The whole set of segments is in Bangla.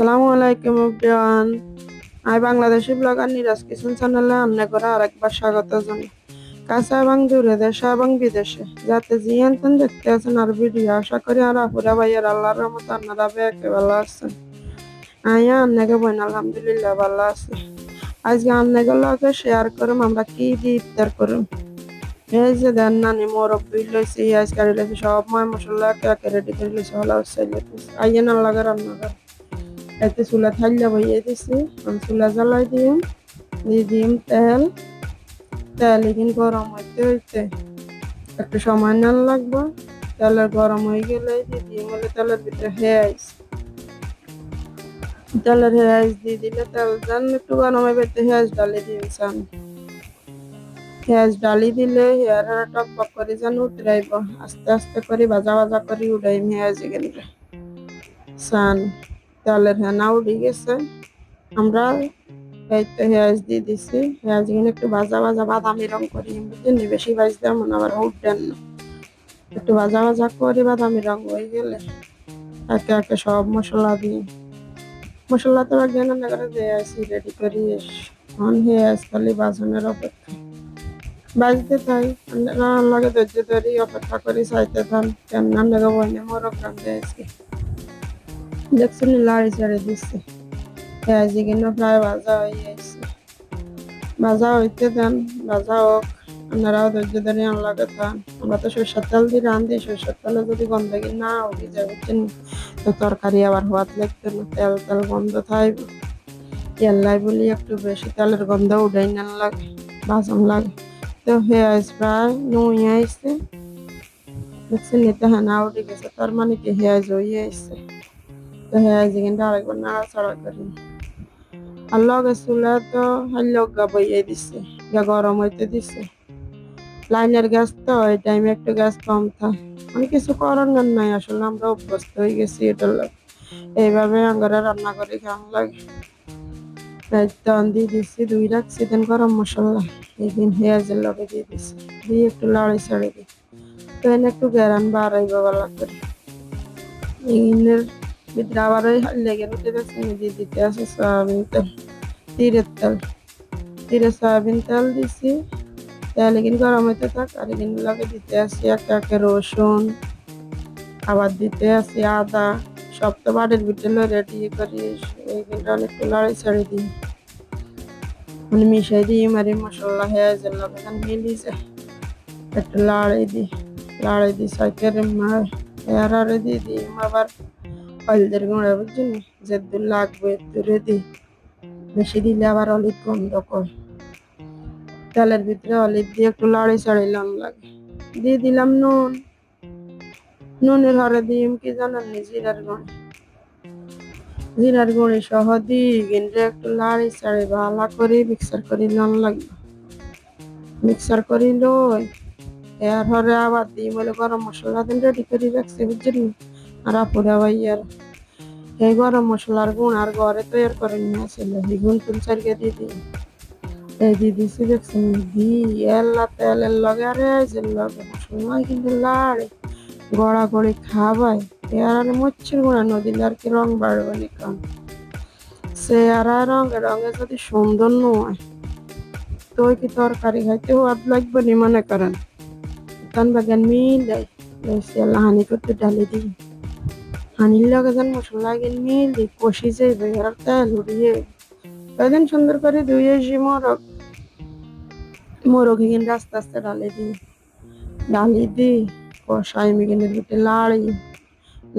আসসালামু আলাইকুম এভরিওয়ান। আমি বাংলাদেশি ব্লগার নিরাজ কিচেন চ্যানেলে অন্য করে আরেকবার স্বাগত জানাই। কাছে এবং দূরে দেশে এবং বিদেশে। যাতে জিয়ানতেন দেখতে আছেন আর ভিডিও, আশা করি আর আপুরা ভাইয়ের আল্লাহর রহমত আপনারা বেঁকে ভালো আছেন। আয়া আন্নাকে বোন, আলহামদুলিল্লাহ ভালো আছে। আজকে আন্নাকে লগে শেয়ার করুম আমরা কি দিয়ে ইফতার করুম এই যে দেন নানি মুরব্বি লইছি আজ কারি লইছি সব ময় মশলা, একে একে রেডি করে লইছি, হলা চাইলে আইয়া না লাগে রান্না করে এতে চুলা থাইলা বইয়ে দিছি। আমি চুলা জ্বালাই দিম দিয়ে দিম তেল। তেল এখানে গরম হইতে হইতে একটু সময় না লাগবে। তেলের গরম হয়ে গেলে দিয়ে দিম হলে তেলের ভিতরে হেয়াইস তেলের হেয়াইস দিয়ে দিলে তেল জান, একটু গরম হয়ে বেতে হেয়াইস ডালি দিম সান পেঁয়াজ ডালি দিলে হেয়ার টক পক করে যেন উতরাইব। আস্তে আস্তে করে ভাজা ভাজা করে উড়াই পেঁয়াজ এখানে সান তেলের হেনা উঠে গেছে। আমরা এই তো পেঁয়াজ দিয়ে দিছি। এখানে একটু ভাজা ভাজা বাদামি রং করি বুঝলি বেশি ভাজ দেয় মনে আবার উঠবেন না। একটু ভাজা ভাজা করে বাদামি রং হয়ে গেলে একে একে সব মশলা দিই মশলা তো একদিন রান্না করে দিয়ে আসি রেডি করি। অন হয়ে আস খালি বাসনের অপেক্ষা। বাজতে থাই লাগে ধৈর্য ধরি, অপেক্ষা করি, চাইতে থান। কেমন লাগে বইনে মরক রান্ধে আজকে দেখছেন লাড়ি ছেড়ে দিচ্ছে পেঁয়াজি কিন্তু প্রায় ভাজা হয়ে আসছে ভাজা হইতে দেন ভাজা হোক, আপনারাও ধৈর্য আমরা তো সরষের তেল দিয়ে রান্ধি সরষের তেলে যদি গন্ধ কি না উঠে যায় তো তরকারি আবার হওয়াত লাগতো না, তেল তেল গন্ধ থাকবে তেল লাই বলি একটু বেশি তেলের গন্ধ উঠাই না লাগে বাসন লাগে। তো পেঁয়াজ প্রায় নুই আইসে দেখছেন নিতে হানা উঠে গেছে, তার মানে কি পেঁয়াজ হয়ে আইসে পেঁয়াজ কিন্তু আরেকবার নাড়াচাড়া করি আর লগে চুলা তো হাল্লক গা বইয়ে দিছে গা গরম হইতে দিছে লাইনের গ্যাস তো এই টাইমে একটু গ্যাস কম থাকে মানে কিছু করার নাই আসলে আমরা অভ্যস্ত হয়ে গেছি এটার লাগে এইভাবে আঙ্গারা রান্না করে খাওয়া লাগে রাইতান দিয়ে দিচ্ছি দুই রাখছি দেন গরম মশলা এইদিন পেঁয়াজের লগে দিয়ে দিচ্ছি দিয়ে একটু লাড়ি ছাড়ে দিই তো একটু গেরান বাড়াইব বেলা করে এইনের ভিতরে আবার ওই লেগে উঠে যাচ্ছে দিয়ে দিতে আছে সয়াবিন তেল তীরের তেল তীরে সয়াবিন তেল দিছি তেল এগিন গরম হইতে থাক আর এগিন লগে দিতে আসি একে একে রসুন আবার দিতে আসি আদা সব তো বাড়ির ভিতরে রেডি করি এইখানটা অনেকটা লড়াই ছেড়ে দিই মানে মিশাই দিই মারি মশলা হয়ে যায় লগে মিলি যায় একটু লাড়াই দিই লাড়াই দিই সাইকেল মার এরারে দিয়ে দিই আবার হলদের গুঁড়া বুঝছেন যে দূর লাগবে দূরে দিই বেশি দিলে আবার অলিভ গন্ধ কর তেলের ভিতরে অলিভ দিয়ে একটু লাড়ি চাড়াইলাম লাগে। দিয়ে দিলাম নুন। নুনের হরে দিম কি জানেন জিরার গুঁড়ি। জিরার গুঁড়ি সহ দিই কিন্তু একটু লাড়ি চাড়ি ভালো করে মিক্সার করি লন লাগবে মিক্সার করি লই এর হরে আবার দিই বলে গরম মশলা দিন রেডি করে রাখছি, বুঝছেন আর আপুরা ভাইয়ার এই গরম মশলার গুণ আর ঘরে তৈরি করে নিয়ে আসলে এই গুণ তুল চারিয়ে দিয়ে দিই এই দিয়ে দিছি, দেখছেন? দি এল্লা তেলের লগে, আরে যে লগে মশলা কিন্তু লাড়ে। গড়া গড়ি খাবাই। এর আর মচ্ছের গুঁড়া নদী আর কি রং বাড়বে নি সে আর রঙে রঙে যদি সুন্দর নয়, তো কি তরকারি খাইতে হাত লাগবে নি মনে করেন? তখন বাগান মিলাই লইছি আল্লাহ হানি করতে ডালি দিই। লগে যেন মশলা দিই কষি যাইবে আর তেল উড়িয়ে কয়দিন সুন্দর করে ধুয়ে এসি মরক মরক এখানে আস্তে আস্তে ডালি দিই ডালি দিই কষাই মিগিনের ভিতরে লাড়ি।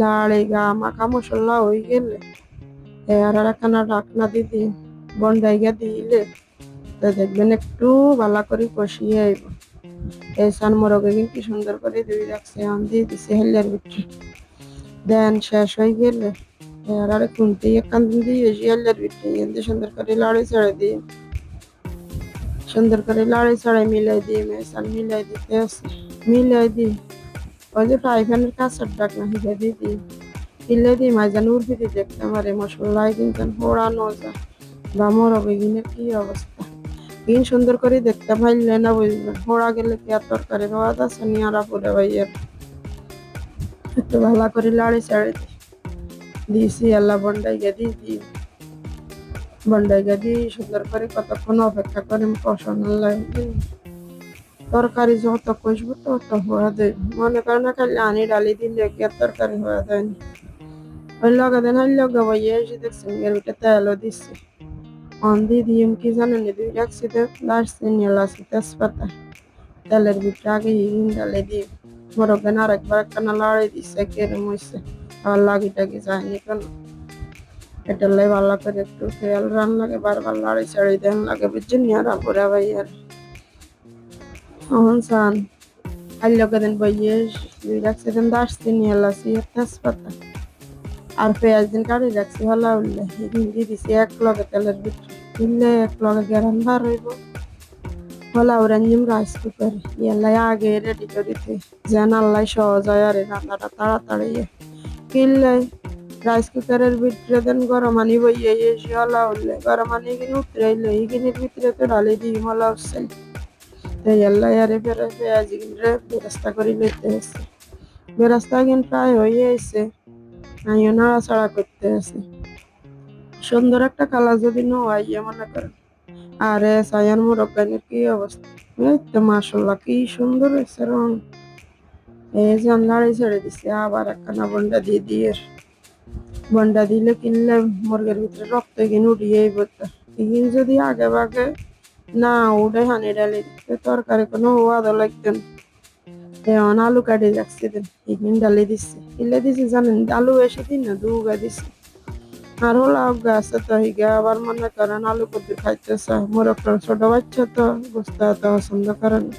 লাড়ি গা মাখা মশলা হয়ে গেলে আর একখানা ঢাকনা দিদি বন্ডাইগা দিলে তো দেখবেন একটু ভালো করে কষিয়ে আইব। এই সান মরগে কিন্তু সুন্দর করে ধুই রাখছে, আন দিয়ে দিছে হেলের ভিতরে। দেন শেষ হয়ে গেলে আর আর খুনতে একখান দিয়ে হেলের ভিতরে এতে সুন্দর করে লাড়ি ছেড়ে দিয়ে, সুন্দর করে লাড়ি ছাড়াই মিলাই দিয়ে মেসান মিলাই দিতে আছে, মিলাই দিই ওই যে ফ্রাই প্যানের কাঁচার ডাক না হিলে দিয়ে দিই হিলে দিই মাঝান উর্ফিতে দেখতে পারে মশলায় কিন্তু পোড়ানো যায় বা মরব এগিনের কি অবস্থা। গিন সুন্দর করে দেখতে পাইলে না বুঝবেন পোড়া গেলে কি আর তরকারি পাওয়া যাচ্ছে নিয়ারা পুরে ভাইয়ের। একটু ভালো করে লাড়ি দিই দিয়েছি, আল্লাহ বন্ডাইকে দিয়ে দিই বন্ডাইকে দিয়ে সুন্দর করে কতক্ষণ অপেক্ষা করে কষানো লাগে তরকারি যত কষবো তত হওয়া দেয় মনে করে না খালি আনি ডালি দিলে কি আর তরকারি হওয়া দেয়নি ওই লগে দেন, ওই লগে বইয়ে এসে দেখছেন এর ভিতরে তেলও দিচ্ছে অন দিয়ে কি জানেন দুই রাখছি তো দারচিনি এলাচি তেজপাতা। তেলের ভিতরে আগে ডালে দিয়ে মোরগেন আর একবার একটা লড়াই দিচ্ছে কেরম হয়েছে আবার লাগি টাগি যায়নি কেন এটা লাই ভালো করে একটু খেয়াল রান লাগে বারবার লড়াই ছাড়ি দেন লাগে বুঝছেন আর আপুরা ভাই আর অহন সান আর লগে দেন বইয়ে দুই রাখছি দেন দারচিনি এলাচি আর তেজপাতা আর পেঁয়াজ দিন কাটি রাখছি ভালো উঠলে হিন্দি দিছি এক লগে তেলের ভিতরে দিলে এক লগে গেরান বার হইব হলা ওরাঞ্জিম রাইস কুকার ইয়ালাই আগে রেডি করিতে যেন আল্লাহ সহজ হয় আর রান্নাটা তাড়াতাড়ি কিনলে রাইস কুকারের ভিতরে দেন গরম আনি বইয়ে এসে হলা উঠলে গরম আনি কিনে উতরাইলে এইখানের ভিতরে তো ঢালি দিই হলা উঠছে তো ইয়ালাই আরে ফেরে পেঁয়াজ কিনলে বেরাস্তা করে লইতে হয়েছে বেরাস্তা কিন প্রায় হয়ে এসে আমিও নাড়াচাড়া করতে আছি সুন্দর একটা কালার যদি নোয়াইয়া মনে করেন আরে সায়ান মুরব্বানির কি অবস্থা? এই তো মাসাল্লাহ কি সুন্দর হয়েছে রং। এই যে লাড়ি ছেড়ে দিছে, আবার একখানা বন্ডা দিয়ে দিয়ে। বন্ডা দিলে কিনলে মুরগের ভিতরে রক্ত কিনে উঠিয়ে বলতে ইগিন যদি আগে বাগে না উঠে হানি ডালি দিতে তরকারি কোনো ওয়াদও লাগতেন এখন আলু কাটি রাখছি দেন ইগিন ডালি দিচ্ছে কিলে দিছি জানেন, আলু এসে দিন না দুগা দিছি। আর হলো আবগা আছে তো হিগে আবার মনে করেন আলু কদ্দু খাইতেছে মোর একটা ছোট বাচ্চা তো বুঝতে এত পছন্দ করে না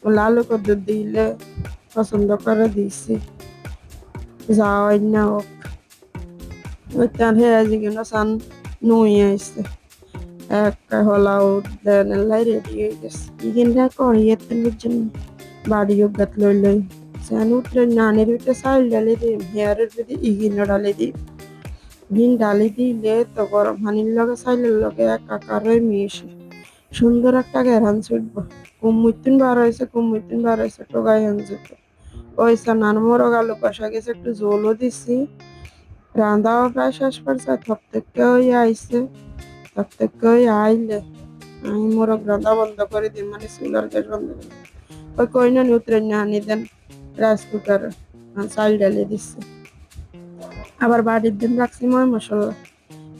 বলে আলু কদ্দু দিলে পছন্দ করে দিছি যাওয়াই না হোক ওই তার হে আজিকে সান নুই আইছে একটা হলাও দেন লাই রেডি হয়ে গেছে ইগিনটা করিয়ে তেলের জন্য বাড়ি গাত লই লই সান উঠলে নানের ভিতরে চাল ডালি দিই হেয়ারের ভিতরে ইগিন ডালি দিই ডিম ডালি দিলে তো গরম হানির লগে চাইলের লগে একাকার হয়ে মিশে। সুন্দর একটা ঘেরান ছুটব। কুমুতুন বার হয়েছে কুমুতুন বার হয়েছে টোগাই আনছে ওইসা নান মোরগ আলু কষা গেছে, একটু জলও দিছি। রান্দাও প্রায় শেষ করছে থপ থেকে ওই আইছে থপ থেকে ওই আইলে আমি মোরগ রান্দা বন্ধ করে দিই মানে চুলার গ্যাস বন্ধ করে ওই কই না উতরে না আনি দেন, রাইস কুকার চাল ডালে দিচ্ছে আবার বাড়ির দিন রাখছি ময় মশলা।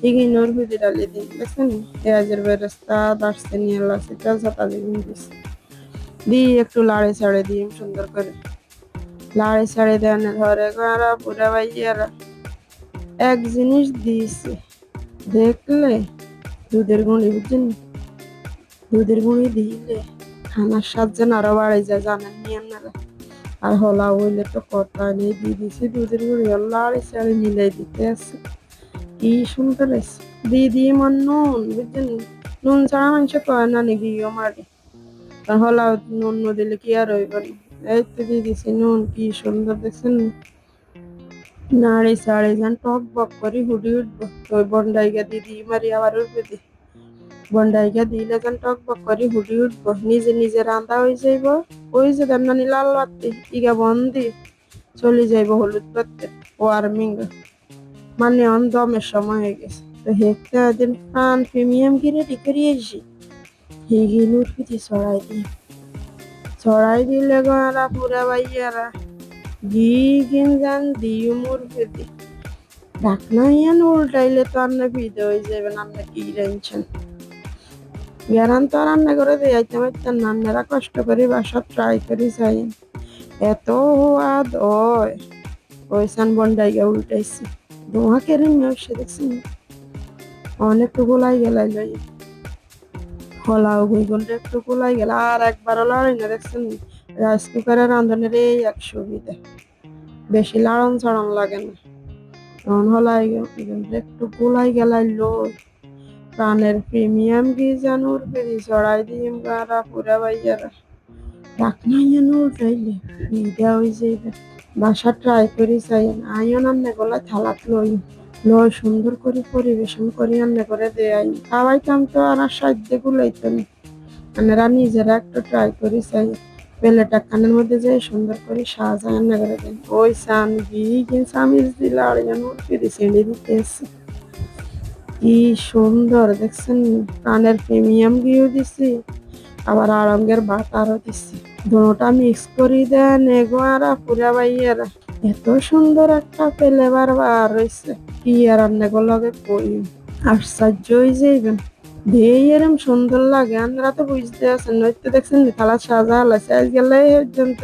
ইগিনোর ভিতরে ডালি দিন, দেখছেন? পেঁয়াজের একটু সুন্দর করে। দেন এক জিনিস দিয়েছে। দেখলে দুধের গুঁড়ি বুঝছেন? দুধের গুঁড়ি দিলে খানার স্বাদ যেন আরও বাড়ে যায়, জানেন নি আপনারা? আর হলা হইলে তো কথা নেই, দিয়ে দুধের গুঁড়ি লাড়ি চাড়ি মিলাই দিতে আছে। কি সুন্দর আছে দিয়ে দিয়ে আমার নুন, বুঝছেন? নুন ছাড়া মাংস কয় না নাকি মারি? আর হলা নুন ন কি আর হইব? এই তো দিয়ে দিছি নুন, কি সুন্দর দেখছেন? নাড়ি চাড়ি যান, টক বক করে হুডি উঠবো। ওই বন্ডাইগা দিদি মারি আবার উঠবে বন্ডাইগা দিলে যান টক বক করে হুডি উঠবো। নিজে নিজে রান্দা হয়ে যাইব। ওই যে দেমনানি লাল বাতি, ইগা বন্দি চলে যাইব হলুদ পাত্তে ওয়ার্মিং মানে অন দমের সময় হয়ে গেছে। তো হেকটা দিন প্রাণ প্রিমিয়াম কি রেডি করে এসি হিগি নুটপিটি ছড়াই দিই ছড়াই দিলে গরা পুরা বাইয়ারা ঘি গিন যান দিও মোর পেতে ঢাকনা ইয়ান উল্টাইলে তো আপনি ভিদে হয়ে যাবেন আপনি কি টেনশন গ্যারান তো রান্না করে দিয়াইতে পারতেন না, আপনারা কষ্ট করে বাসা ট্রাই করে যাইন এত হাত হয় ওইসান বন্ডাইগা উল্টাইছে। দোহা কেরে মেয়ে দেখছেন? অনেক গোলাই গেলাই লই হলাও গুইগুলটা একটু গোলাই গেল, আর একবার লড়াই না, দেখছেন? রাইস কুকারে রাঁধনের এই এক সুবিধা। বেশি লাড়ন ছাড়ন লাগে না। তখন হলাই একটু গোলাই গেলাই লই প্রাণের প্রিমিয়াম কি জানুর ফেরি? চড়াই দিম গারা পুরা বাইয়ারা। ডাকনা জানো উঠাইলে ফিদা হয়ে যাইবে। বাসা ট্রাই করি চাই আইন আন্নে গলা থালাত লই। লয় সুন্দর করে পরিবেশন করি আন্নে করে দেয় খাওয়াইতাম তো আর সাহায্য গুলাইতো না আপনারা নিজেরা একটু ট্রাই করি চাই। বেলেটা কানের মধ্যে যে সুন্দর করে সাজায় না করে দেন। ওই সান বিগিন সামিজ দিলা আর যেন ফিরে ছেড়ে দিতে কি সুন্দর, দেখছেন? কানের প্রিমিয়াম গিয়েও দিছি, আবার আরঙ্গের বাটারও দিছি। দুটা মিক্স করে দেন, এগোয়ারা পুরা বাইয়ারা এত সুন্দর একটা ফ্লেভার বার রয়েছে কি আর রান্নাগুলো লগে কই আশ্চর্য হয়ে যাইবেন। এরম সুন্দর লাগে আমরা তো বুঝতে আছেন নয়তো দেখছেন থালা সাজা হলাছে আজ গেলে পর্যন্ত